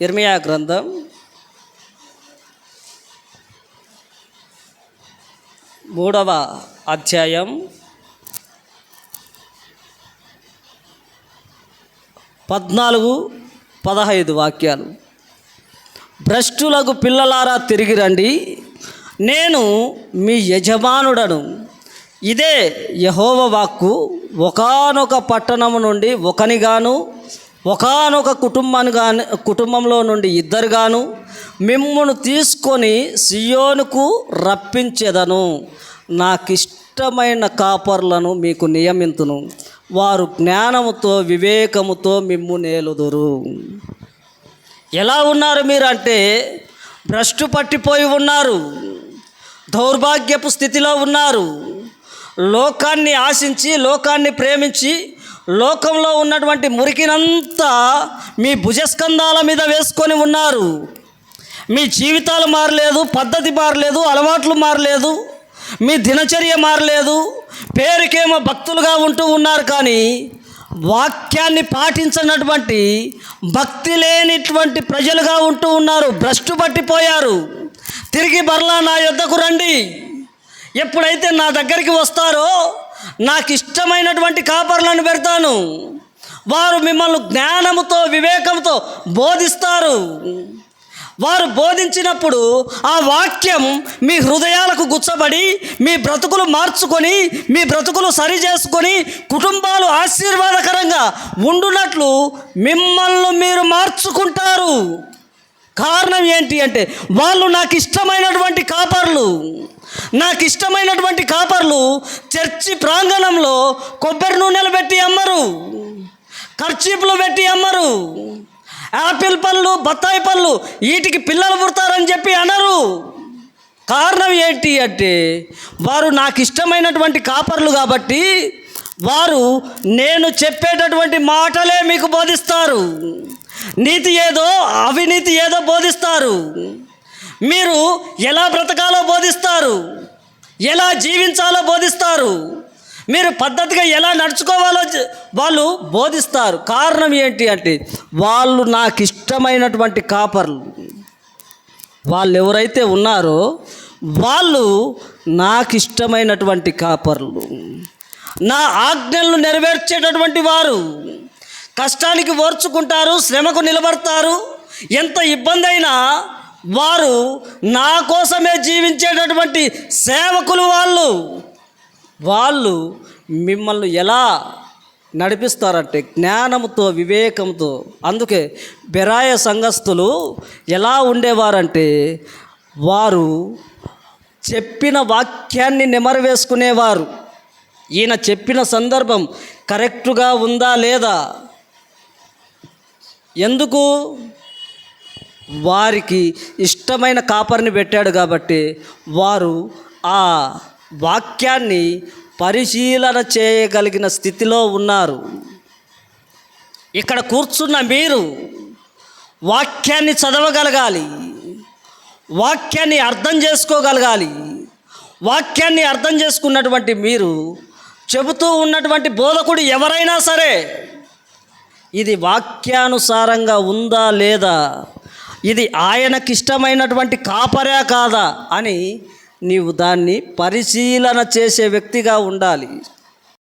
ఇర్మియా గ్రంథం. మూడవ అధ్యాయం. పద్నాలుగు పదహైదు వాక్యాలు. భ్రష్టులకు పిల్లలారా తిరిగి రండి. నేను మీ యజమానుడను. ఇదే యహోవ వాక్కు. ఒకానొక పట్టణము నుండి ఒకనిగాను ఒకానొక కుటుంబాన్ని గాని కుటుంబంలో నుండి ఇద్దరుగాను మిమ్మును తీసుకొని సియోనుకు రప్పించెదను. నాకిష్టమైన కాపర్లను మీకు నియమింతును. వారు జ్ఞానముతో వివేకముతో మిమ్ము నేలుదురు. ఎలా ఉన్నారు మీరు అంటే భ్రష్టు పట్టిపోయి ఉన్నారు. దౌర్భాగ్యపు స్థితిలో ఉన్నారు. లోకాన్ని ఆశించి లోకాన్ని ప్రేమించి లోకంలో ఉన్నటువంటి మురికినంతా మీ భుజస్కంధాల మీద వేసుకొని ఉన్నారు. మీ జీవితాలు మారలేదు పద్ధతి మారలేదు అలవాట్లు మారలేదు మీ దినచర్య మారలేదు పేరుకేమో భక్తులుగా ఉంటూ ఉన్నారు కానీ వాక్యాన్ని పాటించినటువంటి భక్తి లేనిటువంటి ప్రజలుగా ఉంటూ ఉన్నారు. భ్రష్టు పట్టిపోయారు. తిరిగి మరలా నా యొద్దకు రండి. ఎప్పుడైతే నా దగ్గరికి వస్తారో నాకు ఇష్టమైనటువంటి కాపర్లను పెడతాను. వారు మిమ్మల్ని జ్ఞానముతో వివేకంతో బోధిస్తారు. వారు బోధించినప్పుడు ఆ వాక్యం మీ హృదయాలకు గుచ్చబడి మీ బ్రతుకులు మార్చుకొని మీ బ్రతుకులు సరి చేసుకొని కుటుంబాలు ఆశీర్వాదకరంగా ఉండునట్లు మిమ్మల్ని మీరు మార్చుకుంటారు. కారణం ఏంటి అంటే వాళ్ళు నాకు ఇష్టమైనటువంటి కాపర్లు. నాకు ఇష్టమైనటువంటి కాపర్లు చర్చి ప్రాంగణంలో కొబ్బరి నూనెలు పెట్టి అమ్మరు. ఖర్చీపులు పెట్టి అమ్మరు. యాపిల్ పళ్ళు బత్తాయి పళ్ళు వీటికి పిల్లలు పుడతారని చెప్పి అనరు. కారణం ఏంటి అంటే వారు నాకు ఇష్టమైనటువంటి కాపర్లు కాబట్టి వారు నేను చెప్పేటటువంటి మాటలే మీకు బోధిస్తారు. నీతి ఏదో అవినీతి ఏదో బోధిస్తారు. మీరు ఎలా బ్రతకాలో బోధిస్తారు? ఎలా జీవించాలో బోధిస్తారు? మీరు పద్ధతిగా ఎలా నడుచుకోవాలో వాళ్ళు బోధిస్తారు. కారణం ఏంటి అంటే వాళ్ళు నాకు ఇష్టమైనటువంటి కాపర్లు. వాళ్ళు ఎవరైతే ఉన్నారో వాళ్ళు నాకు ఇష్టమైనటువంటి కాపర్లు. నా ఆజ్ఞలను నెరవేర్చేటటువంటి వారు. కష్టానికి ఓర్చుకుంటారు శ్రమకు నిలబడతారు. ఎంత ఇబ్బంది అయినా వారు నా కోసమే జీవించేటటువంటి సేవకులు వాళ్ళు. వాళ్ళు మిమ్మల్ని ఎలా నడిపిస్తారంటే జ్ఞానంతో వివేకంతో అందుకే బెరాయ సంఘస్థులు ఎలా ఉండేవారంటే వారు చెప్పిన వాక్యాన్ని నెమరవేసుకునేవారు. ఈయన చెప్పిన సందర్భం కరెక్టుగా ఉందా లేదా? ఎందుకు? వారికి ఇష్టమైన కాపరిని పెట్టాడు కాబట్టి వారు ఆ వాక్యాన్ని పరిశీలన చేయగలిగిన స్థితిలో ఉన్నారు. ఇక్కడ కూర్చున్న మీరు వాక్యాన్ని చదవగలగాలి. వాక్యాన్ని అర్థం చేసుకోగలగాలి. వాక్యాన్ని అర్థం చేసుకున్నటువంటి మీరు చెబుతూ ఉన్నటువంటి బోధకుడు ఎవరైనా సరే ఇది వాక్యానుసారంగా ఉందా లేదా? ఇది ఆయనకిష్టమైనటువంటి కాపరే కాదా అని నీవు దాన్ని పరిశీలన చేసే వ్యక్తిగా ఉండాలి.